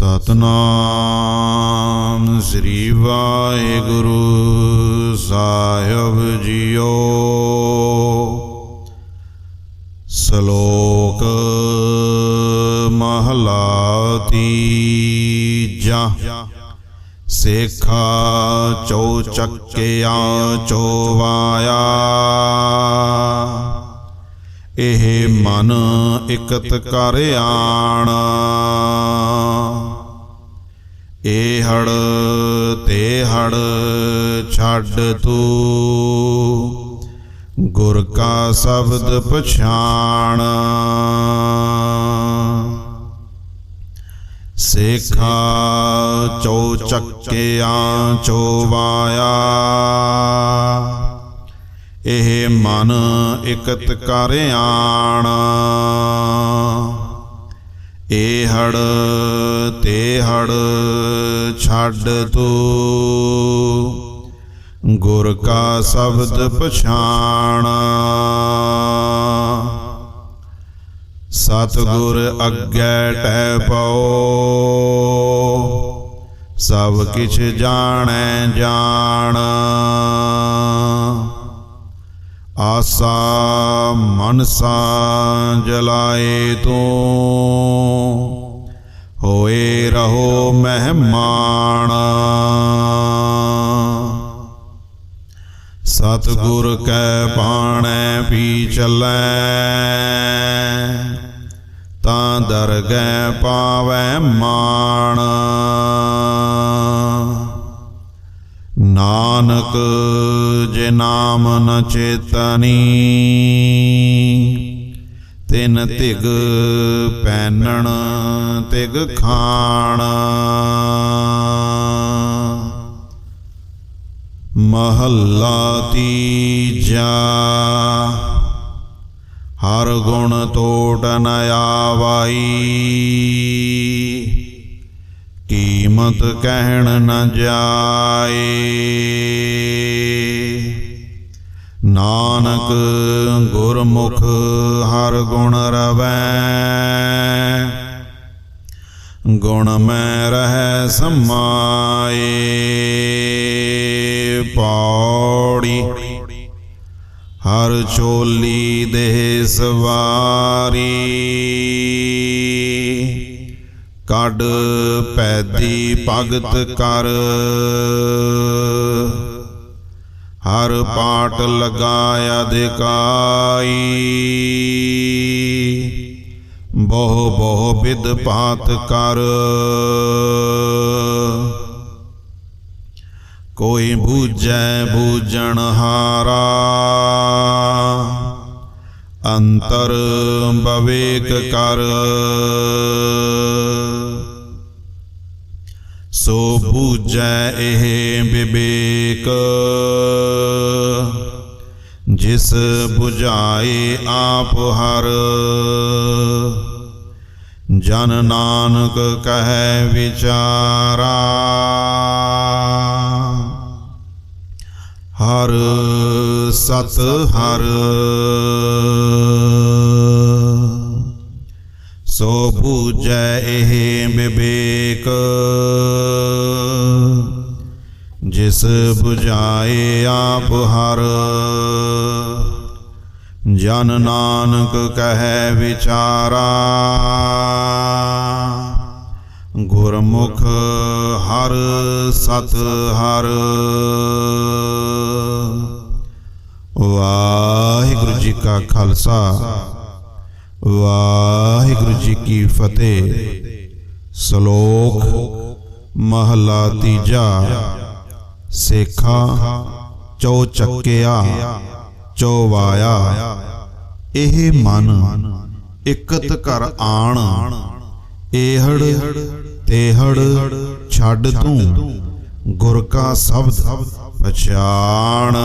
ਸਤਨਾਮ ਸ੍ਰੀ ਵਾਹਿਗੁਰੂ ਸਾਹਿਬ ਜੀਓ। ਸ਼ਲੋਕ ਮਹਲਾ ਤੀਜਾ ਸੇਖਾ ਚੋ ਚੱਕਿਆ ਚੋਵਾਇਆ ਇਹ ਮਨ ਇਕਤ ਕਰ ਆਣ। ਇਹ ਹੜ ਤੇ ਹੜ ਛੱਡ ਤੂੰ। ਗੁਰ ਕਾ ਸ਼ਬਦ ਪਛਾਣ। ਸੇਖਾ ਚੋ ਚੱਕਿਆ ਚੋਵਾਇਆ ਇਹ ਮਨ ਇਕਤ ਕਰ ਆਣ। ਇਹ ਹੜ ਤੇ ਹੜ ਛੱਡ ਤੂੰ। ਗੁਰ ਕਾ ਸ਼ਬਦ ਪਛਾਣ। ਸਤਿਗੁਰ ਅੱਗੇ ਟਹਿ ਪਉ। ਸਭ ਕਿਛ ਜਾਣੈ ਜਾਣ। ਆਸਾ ਮਨਸਾ ਜਲਾਏ ਤੂੰ। ਹੋਏ ਰਹੋ ਮਹਿਮਾਨ। ਸਤਿਗੁਰ ਕੈ ਪਾਣੈ ਪੀ ਚੱਲੈ। ਤਾਂ ਦਰਗਹਿ ਪਾਵੈ ਮਾਣ। ਨਾਨਕ, ਜੇ ਨਾਮ ਨ ਚੇਤਨੀ, ਤਿਨ ਤਿਗ ਪੈਨਣ ਤਿਗ ਖਾਣ। ਮਹੱਲਾ ਤੀਜਾ, ਹਰ ਗੁਣ ਤੋਟ ਨ ਆਵਾਈ। ਕੀਮਤ ਕਹਿਣ ਨਾ ਜਾਏ। ਨਾਨਕ ਗੁਰਮੁਖ ਹਰ ਗੁਣ ਰਵੈ। ਗੁਣ ਮੈਂ ਰਹਿ ਸਮਾਏ। ਪੌੜੀ ਹਰ ਚੋਲੀ ਦੇ ਸਵਾਰੀ। ਕੱਢ ਪੈਦੀ ਭਗਤ ਕਰ। ਹਰ ਪਾਠ ਲਗਾਇਆ ਅਧਿਕਾਈ। ਬਹੁ ਬਹੁ ਵਿਦ ਪਾਤ ਕਰ। ਕੋਈ ਬੂਝੈ ਬੂਝਣ ਹਾਰਾ। ਅੰਤਰ ਬਵੇਕ ਕਰ। ਸੋ ਬੂਝੈ ਇਹ ਵਿਵੇਕ ਜਿਸ 부ਝਾਏ ਆਪ ਹਰ। ਜਨ ਨਾਨਕ ਕਹੈ ਵਿਚਾਰਾ। ਹਰ ਸਤ ਹਰ। ਸੋ ਬੂਝੈ ਇਹ ਵਿਵੇਕ ਜਿਸ 부ਝਾਏ ਆਪ ਹਰ। ਜਨ ਨਾਨਕ ਕਹੈ ਵਿਚਾਰਾ। ਗੁਰਮੁਖ ਹਰ ਸਤ ਹਰ। ਵਾਹਿਗੁਰੂ ਜੀ ਕਾ ਖਾਲਸਾ। ਵਾਹਿਗੁਰੂ ਜੀ ਕੀ ਫਤਿਹ। ਸ਼ਲੋਕ ਮਹਲਾ ਤੀਜਾ। ਸੇਖਾ, ਚੋ ਚੱਕਿਆ, ਚੋ ਵਾਇਆ। ਇਹ ਮਨ ਇਕਤ ਕਰ ਆਣ। ਏਹੜ, ਤੇਹੜ ਛੱਡ ਤੂੰ ਗੁਰ ਕਾ ਸ਼ਬਦ ਪਛਾਣ।